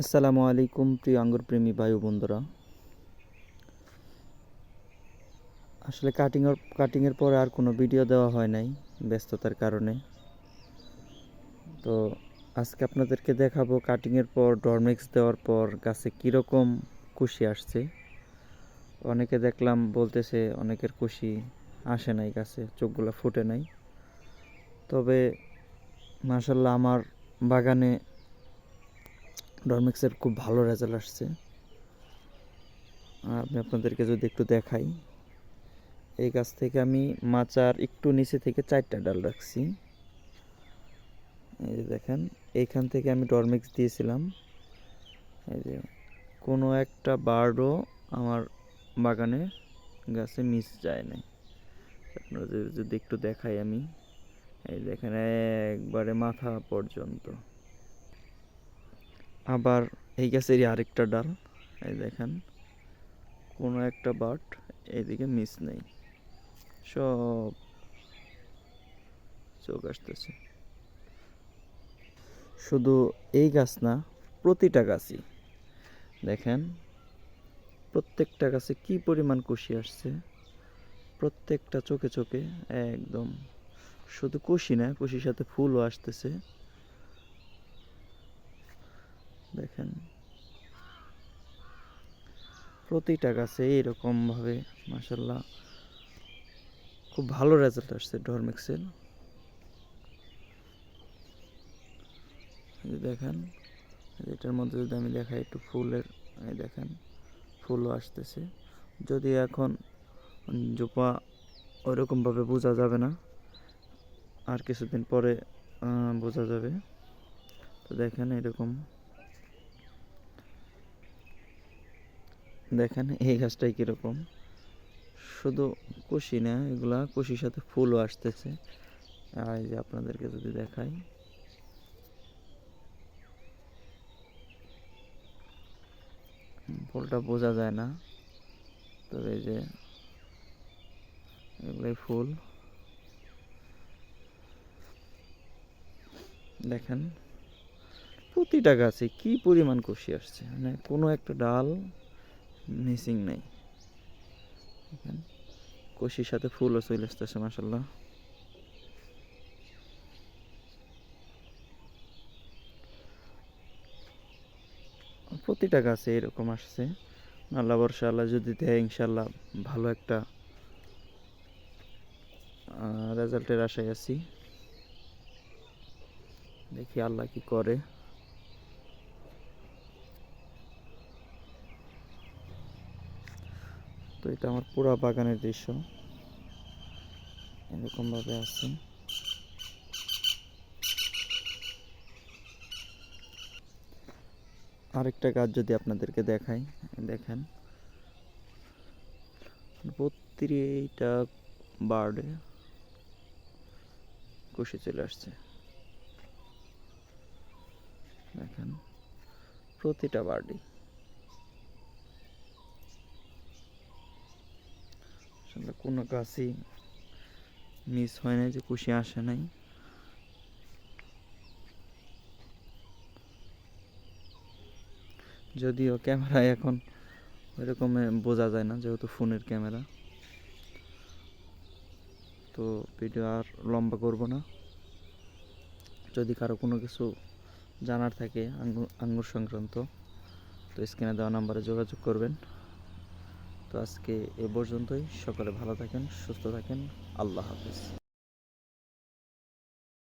আসসালামু আলাইকুম প্রিয় আঙ্গুর প্রেমী ভাই বন্ধুরা। আসলে কাটিংয়ের কাটিংয়ের পরে আর কোনো ভিডিও দেওয়া হয় নাই ব্যস্ততার কারণে। তো আজকে আপনাদেরকে দেখাবো কাটিংয়ের পর ডরমেক্স দেওয়ার পর গাছে কীরকম কুশি আসছে। অনেকে দেখলাম বলতেছে অনেকের কুশি আসে নাই গাছে, চোখগুলো ফুটে নাই। তবে মাসাল্লাহ আমার বাগানে ডরমেক্সের খুব ভালো রেজাল্ট আসছে। আর আমি আপনাদেরকে যদি একটু দেখাই, এই গাছ থেকে আমি মাচার একটু নিচে থেকে চারটা ডাল রাখছি। এই যে দেখেন এইখান থেকে আমি ডরমিক্স দিয়েছিলাম। এই যে কোনো একটা বার্ডও আমার বাগানে গাছে মিস যায় নাই। আপনারা যদি- একটু দেখাই আমি। এই দেখেন, একবারে মাথা পর্যন্ত। আবার এই গাছেরই আরেকটা ডাল। এই দেখেন, কোনো একটা বাট এইদিকে মিস নেই। সব চোখ আসতেছে। শুধু এই গাছ না, প্রতিটা গাছই। দেখেন, প্রত্যেকটা গাছে কি পরিমাণ কুশি আসছে। প্রত্যেকটা চোখে চোখে একদম শুধু কুশি না, কুশির সাথে ফুলও আসতেছে। দেখেন। প্রতিটা গাছে এইরকমভাবে মাসাল্লাহ খুব ভালো রেজাল্ট আসছে ডরমেক্সের দেখেন এটার মধ্যে যদি আমি দেখাই একটু ফুলের দেখেন, ফুলও আসতেছে। যদি এখন জোপা ওইরকমভাবে বোঝা যাবে না, আর কিছুদিন পরে বোঝা যাবে। তো দেখেন এরকম দেখেন, এই গাছটাই কীরকম? শুধু কুশি না, এগুলা কুশির সাথে ফুলও আসতেছে। আর এই যে আপনাদেরকে যদি দেখাই। ফুলটা বোঝা যায় না, তবে এই যে এগুলাই ফুল। দেখেন, প্রতিটা গাছে কি পরিমাণ কুশি আসছে? মানে কোনো একটা ডাল মিসিং নেই। কষির সাথে ফুলও চলে আসতেছে মাসাল্লাহ প্রতিটা গাছে এরকম আসছে। আল্লাহ বর্ষা আল্লাহ যদি দেয় ইনশাল্লাহ ভালো একটা রেজাল্টের আশায় আছি। দেখি আল্লাহ কি করে তো এটা আমার পুরা বাগানের দৃশ্য। এরকম ভাবে আছে। আরেকটা গাছ যদি আপনাদেরকে দেখাই, দেখেন। প্রতিটা বার্ডে কুশি চলে আসছে। দেখেন, প্রতিটা বার্ডই। আসলে কোনো গাছই মিস হয় নাই, যে কুশি আসে নাই। যদিও ক্যামেরায় এখন ওইরকম বোঝা যায় না, যেহেতু ফোনের ক্যামেরা। তো ভিডিও আর লম্বা করব না। যদি কারও কোনো কিছু জানার থাকে আঙ্গুর আঙ্গুর সংক্রান্ত, তো স্ক্রিনে দেওয়া নাম্বারে যোগাযোগ করবেন। তো আজকে এ পর্যন্তই। সকলে ভালো থাকেন সুস্থ থাকেন। আল্লাহ হাফিজ।